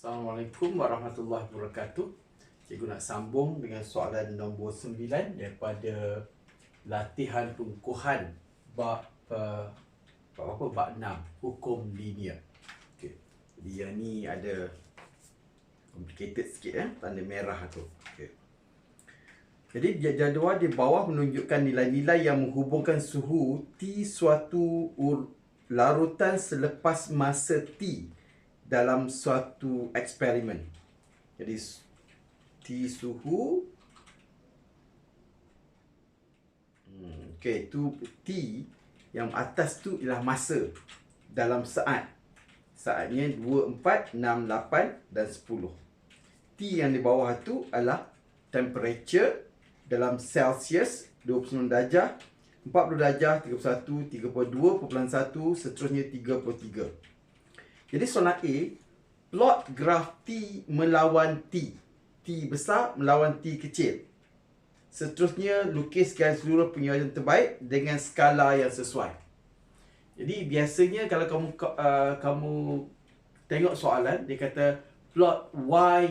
Assalamualaikum warahmatullahi wabarakatuh. Cikgu nak sambung dengan soalan nombor 9 daripada latihan pengukuhan uh, bab apa? Bab 6, hukum linear. Okey. Jadi yang ni ada complicated sikit eh, tanda merah tu. Okey. Jadi jadual di bawah menunjukkan nilai-nilai yang menghubungkan suhu T suatu larutan selepas masa T dalam suatu eksperimen. Jadi T suhu hmm, Okey, tu T yang atas tu ialah masa dalam saat. Saatnya 2, 4, 6, 8 dan 10. T yang di bawah tu adalah temperature dalam Celsius 29 darjah, 40 darjah, 31, 32.1, seterusnya 33. Jadi soalan A, plot graf T melawan T. T besar melawan T kecil. Seterusnya lukiskan seluruh penyajian terbaik dengan skala yang sesuai. Jadi biasanya kalau kamu uh, kamu tengok soalan dia kata plot Y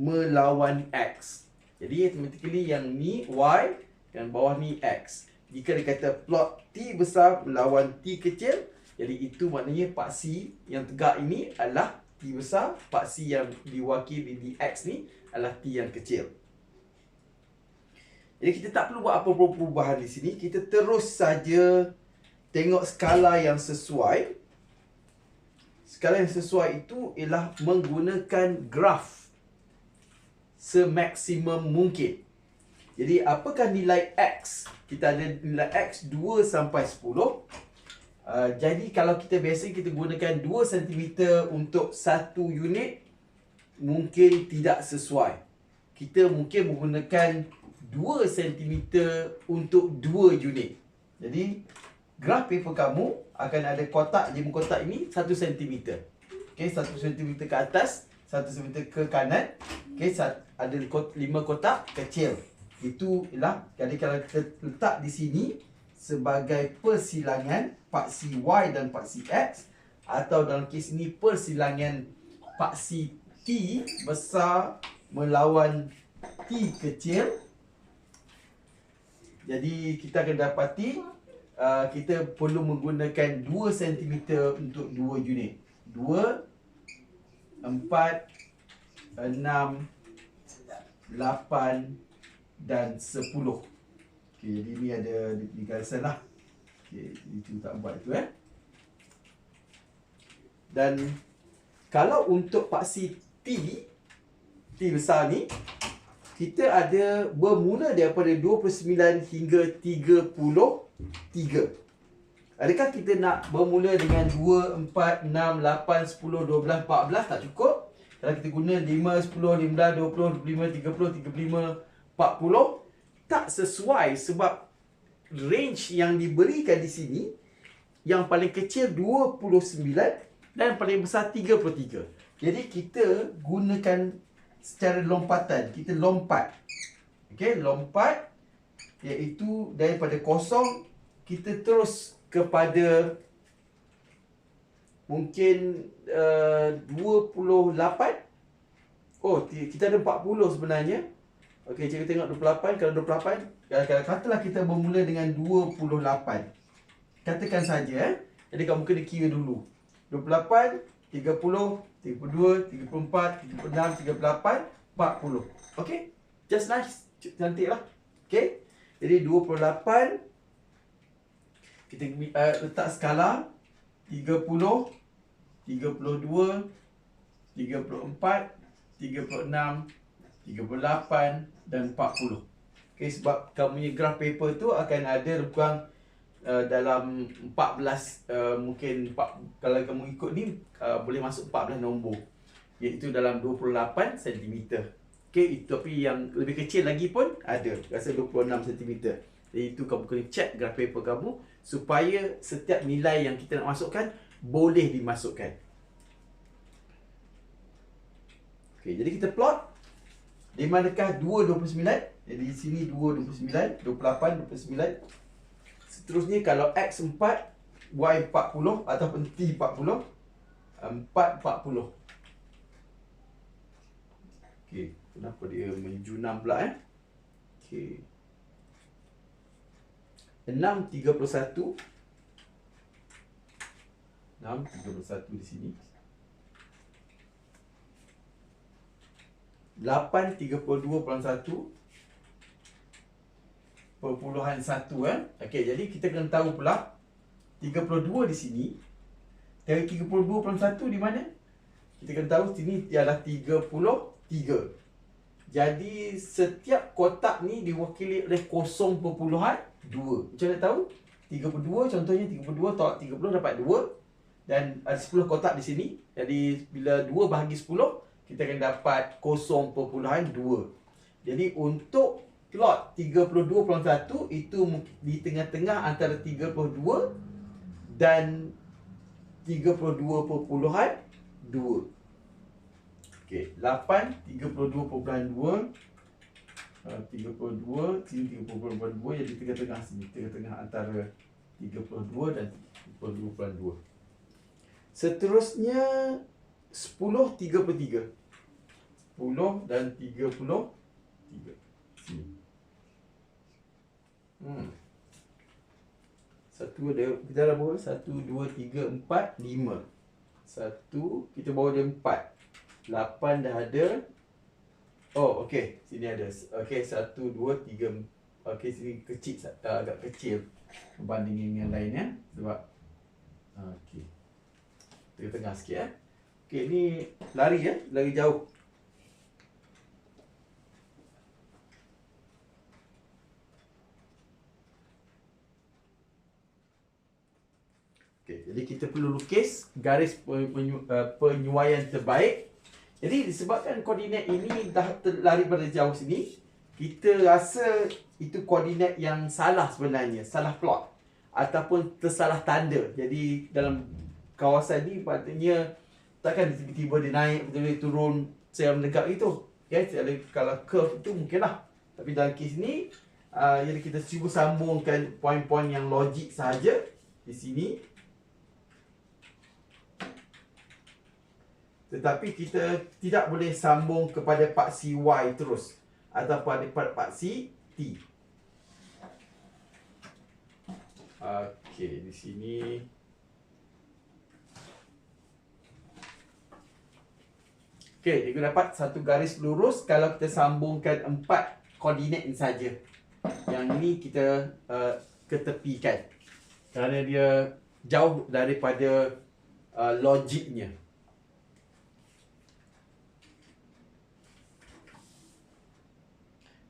melawan X. Jadi automatically yang ni Y dan bawah ni X. Jika dia kata plot T besar melawan T kecil, jadi itu maknanya paksi yang tegak ini adalah T besar, paksi yang diwakili di X ni adalah T yang kecil. Jadi kita tak perlu buat apa-apa perubahan di sini, kita terus saja tengok skala yang sesuai. Skala yang sesuai itu ialah menggunakan graf semaksimum mungkin. Jadi apakah nilai X? Kita ada nilai X 2 sampai 10. Uh, jadi kalau kita biasa kita gunakan 2 cm untuk satu unit mungkin tidak sesuai. Kita mungkin menggunakan 2 cm untuk 2 unit. Jadi graf paper kamu akan ada kotak lima kotak ini 1 cm. Okey, 1 cm ke atas, 1 cm ke kanan. Okey, ada lima kotak kecil. Itu ialah jadi kalau kita letak di sini sebagai persilangan paksi Y dan paksi X atau dalam kes ini persilangan paksi T besar melawan T kecil. Jadi kita akan dapati uh, kita perlu menggunakan 2 cm untuk 2 unit. 2 4 6 8 dan 10. Okey, jadi ni ada di garisan lah. Okey, itu tak buat itu eh. Dan kalau untuk paksi T T besar ni kita ada bermula daripada 29 hingga 33. Adakah kita nak bermula dengan 2, 4, 6, 8, 10, 12, 14 tak cukup? Kalau kita guna 5, 10, 15, 20, 25, 30, 35, 40 Tak sesuai sebab range yang diberikan di sini Yang paling kecil 29 dan paling besar 33 Jadi kita gunakan secara lompatan. Kita lompat. Okay, lompat Iaitu daripada kosong Kita terus kepada mungkin uh, 28 oh kita ada 40 sebenarnya okey cikgu tengok 28 kalau 28 kalau katalah kita bermula dengan 28 katakan saja eh jadi kamu kena kira dulu. 28 30 32 34 36 38 40 okey? Just nice. Cantiklah. Okey? Jadi 28 kita uh, letak skala 30 32 34 36 38 dan 40 Okay, sebab kamu punya graph paper tu akan ada kurang uh, dalam 14 uh, mungkin 4, kalau kamu ikut ni uh, boleh masuk 14 nombor. Iaitu dalam 28 cm itu tapi yang lebih kecil lagi pun ada rasa 26 cm jadi itu kamu kena check graph paper kamu supaya setiap nilai yang kita nak masukkan boleh dimasukkan. Okey, jadi kita plot di manakah 229? Jadi di sini 229, 28, 29. Seterusnya kalau X 4, Y 40 ataupun T 40, 4 40. Okey, kenapa dia menjunam pula eh? Okey. 6 31 6 31 di sini. 8 32.1 perpuluhan satu eh. Okey, jadi kita kena tahu pula 32 di sini dari 32.1 di mana? Kita kena tahu sini ialah 33. Jadi setiap kotak ni diwakili oleh 0.2. Macam mana tahu? 32 contohnya 32 tolak 30 dapat 2 dan ada 10 kotak di sini. Jadi bila 2 bahagi 10 kita akan dapat 0.2. Jadi untuk plot 32.1 itu di tengah-tengah antara 32 dan 32.2 Okey, 8 32.2 32 sini 32.2 jadi tengah-tengah sini. Tengah-tengah antara 32 dan 32.2 Seterusnya 10 33 10 dan 33 sini Hmm. Satu ada kita dah bawa satu dua tiga empat lima. Satu kita bawa dia empat. Lapan dah ada. Oh okey sini ada. Okey satu dua tiga. Okey sini kecil uh, agak kecil berbanding dengan lain ya. Sebab okey. Tengah-tengah sikit ya. Okey ni lari ya, lari jauh. Okay, jadi kita perlu lukis garis penyu, uh, penyuaian terbaik. Jadi disebabkan koordinat ini dah terlari pada jauh sini, kita rasa itu koordinat yang salah sebenarnya, salah plot ataupun tersalah tanda. Jadi dalam kawasan ni patutnya takkan tiba-tiba dia naik, tiba-tiba turun saya menegak itu. Ya, okay? kalau curve itu mungkinlah. Tapi dalam kes ni, uh, jadi kita cuba sambungkan poin-poin yang logik sahaja di sini Tetapi kita tidak boleh sambung kepada paksi Y terus. Ataupun pada paksi T. Okey, di sini. Okey, kita dapat satu garis lurus Kalau kita sambungkan empat koordinat ini saja. Yang ini kita uh, ketepikan. Kerana dia jauh daripada uh, logiknya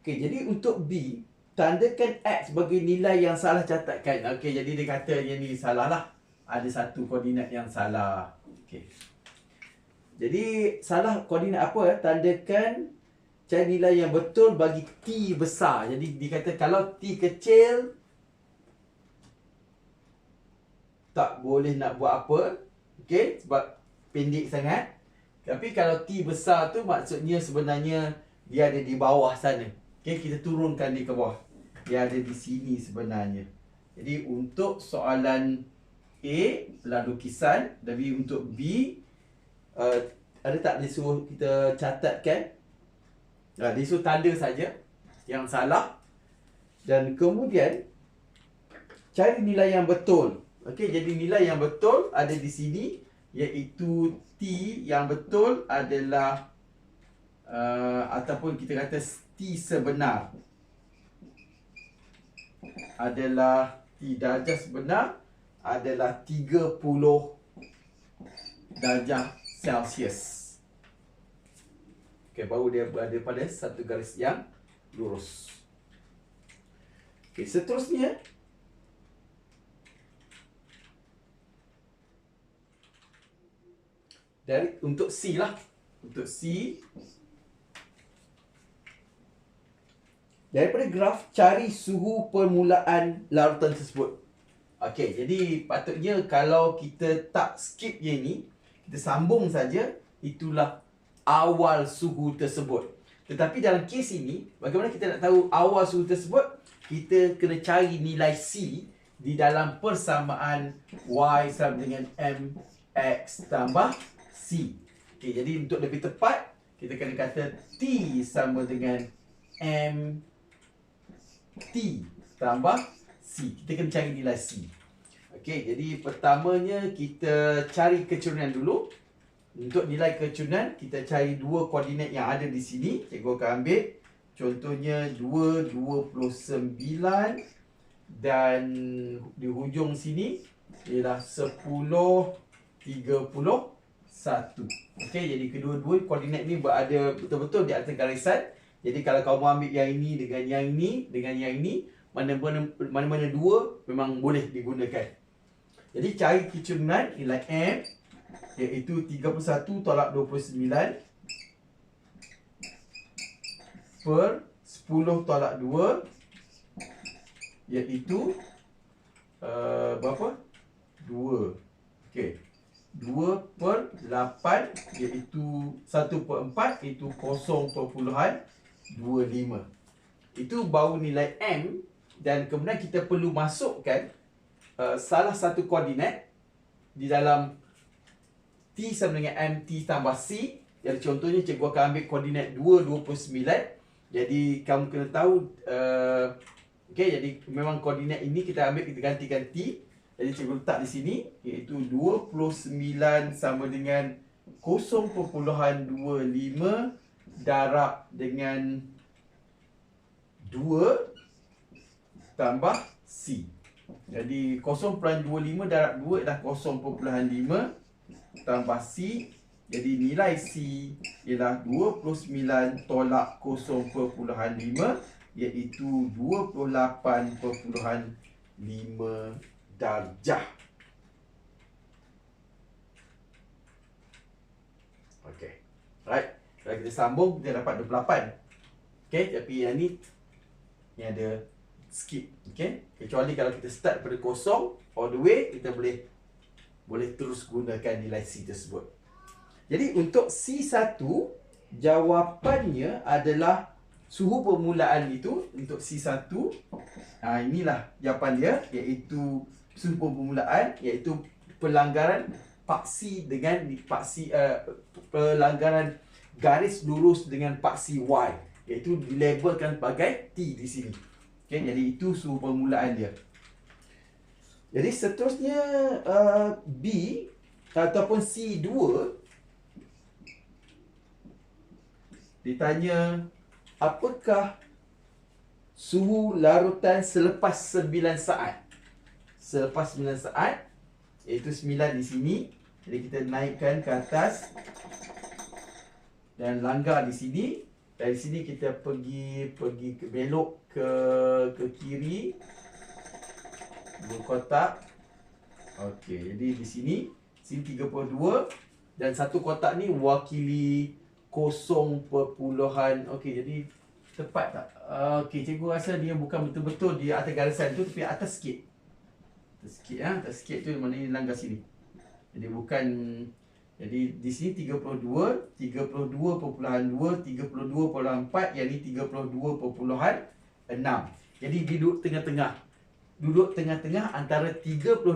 Okey, jadi untuk B, tandakan X sebagai nilai yang salah catatkan. Okey, jadi dia kata yang ni salah lah. Ada satu koordinat yang salah. Okey. Jadi, salah koordinat apa? Tandakan cari nilai yang betul bagi T besar. Jadi, dia kata kalau T kecil, tak boleh nak buat apa. Okey, sebab pendek sangat. Tapi kalau T besar tu maksudnya sebenarnya dia ada di bawah sana. Okay, kita turunkan di ke bawah. Dia ada di sini sebenarnya. Jadi untuk soalan A, pelan lukisan. Tapi untuk B, uh, ada tak dia suruh kita catatkan? Uh, dia suruh tanda saja yang salah. Dan kemudian, cari nilai yang betul. Okey, jadi nilai yang betul ada di sini. Iaitu T yang betul adalah uh, ataupun kita kata T sebenar adalah T darjah sebenar adalah 30 darjah Celsius. Okey, baru dia berada pada satu garis yang lurus. Okey, seterusnya dari untuk C lah. Untuk C Daripada graf, cari suhu permulaan larutan tersebut. Okey, jadi patutnya kalau kita tak skip yang ni, kita sambung saja, itulah awal suhu tersebut. Tetapi dalam kes ini, bagaimana kita nak tahu awal suhu tersebut? Kita kena cari nilai C di dalam persamaan Y sama dengan MX tambah C. Okey, jadi untuk lebih tepat, kita kena kata T sama dengan M T tambah C. Kita kena cari nilai C. Okey, jadi pertamanya kita cari kecurunan dulu. Untuk nilai kecurunan, kita cari dua koordinat yang ada di sini. Cikgu akan ambil. Contohnya 2, 29 dan di hujung sini ialah 10, 31. Okey, jadi kedua-dua koordinat ni berada betul-betul di atas garisan. Jadi kalau kamu ambil yang ini dengan yang ini dengan yang ini, mana-mana mana-mana dua memang boleh digunakan. Jadi cari kecurunan nilai M iaitu 31 tolak 29 per 10 tolak 2 iaitu uh, berapa? 2. Okey. 2 per 8 iaitu 1 per 4 iaitu 0.25 itu baru nilai M dan kemudian kita perlu masukkan uh, salah satu koordinat di dalam T sama dengan MT tambah C. Jadi contohnya cikgu akan ambil koordinat 2, 29 jadi kamu kena tahu uh, okay, jadi memang koordinat ini kita ambil kita gantikan T. Jadi cikgu letak di sini iaitu 29 sama dengan 0.25 darab dengan 2 tambah C. Jadi 0.25 darab 2 adalah 0.5 tambah C. Jadi nilai C ialah 29 tolak 0.5 iaitu 28.5 darjah. Okey. Right. Kalau kita sambung kita dapat 28. Okey, tapi yang ni ni ada skip. Okey. Kecuali kalau kita start pada kosong all the way kita boleh boleh terus gunakan nilai C tersebut. Jadi untuk C1 jawapannya adalah suhu permulaan itu untuk C1 ha, inilah jawapan dia iaitu suhu permulaan iaitu pelanggaran paksi dengan paksi uh, pelanggaran garis lurus dengan paksi Y iaitu dilabelkan sebagai T di sini. Okay, jadi itu suhu permulaan dia. Jadi seterusnya uh, B ataupun C2 ditanya apakah suhu larutan selepas 9 saat? selepas 9 saat iaitu 9 di sini jadi kita naikkan ke atas dan langgar di sini dari sini kita pergi pergi ke belok ke ke kiri. Dua kotak. Okey jadi di sini sini 32 dan satu kotak ni wakili kosong perpuluhan. Okey jadi tepat tak? Okey cikgu rasa dia bukan betul-betul di atas garisan tu tapi atas sikit. Sikit ya, tak sikit tu maknanya langgar sini. Jadi bukan jadi di sini 32, 32.2, 32.4 yang ni 32.6. Jadi duduk tengah-tengah. Duduk tengah-tengah antara 32.4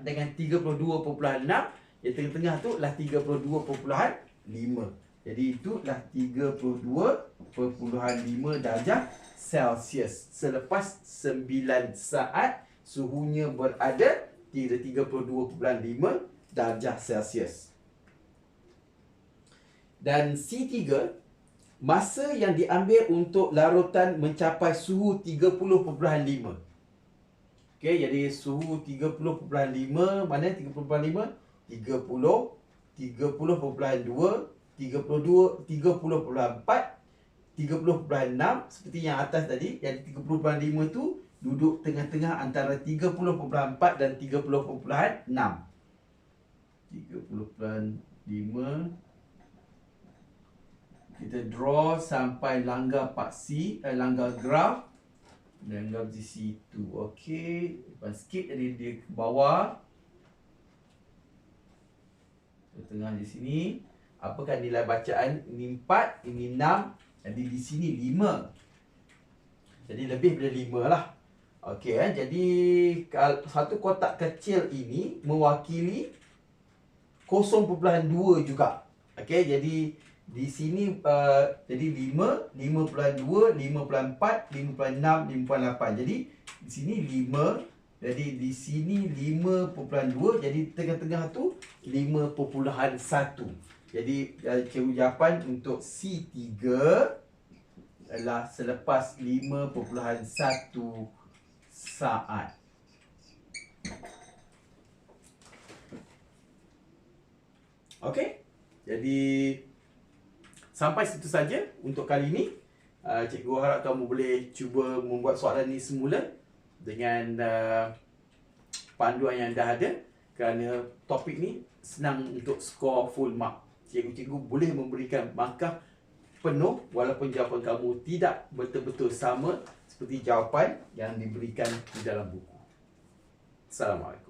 dengan 32.6. Yang tengah-tengah tu lah 32.5. Jadi itulah 32.5 darjah Celsius selepas 9 saat suhunya berada di 32.5 darjah Celsius. Dan C3 masa yang diambil untuk larutan mencapai suhu 30.5. Okey, jadi suhu 30.5 mana 30.5? 30 30.2 32 30.4 30.6 seperti yang atas tadi yang 30.5 tu duduk tengah-tengah antara 30.4 dan 30.6. 30.5 kita draw sampai langgar paksi eh, langgar graf langgar di situ okey depan sikit jadi dia ke bawah tengah di sini apakah nilai bacaan ini 4 ini 6 jadi di sini 5 jadi lebih daripada 5 lah Okey eh jadi satu kotak kecil ini mewakili 0.2 juga. Okey jadi di sini uh, jadi 5, 5.2, 5.4, 5.6, 5.8. Jadi di sini 5, jadi di sini 5.2, jadi tengah-tengah tu 5.1. Jadi uh, cikgu jawapan untuk C3 adalah selepas 5.1 saat. Okey. Jadi sampai situ saja untuk kali ini. Uh, cikgu harap kamu boleh cuba membuat soalan ni semula dengan uh, panduan yang dah ada kerana topik ni senang untuk skor full mark. Cikgu-cikgu boleh memberikan markah penuh walaupun jawapan kamu tidak betul-betul sama seperti jawapan yang diberikan di dalam buku. Assalamualaikum.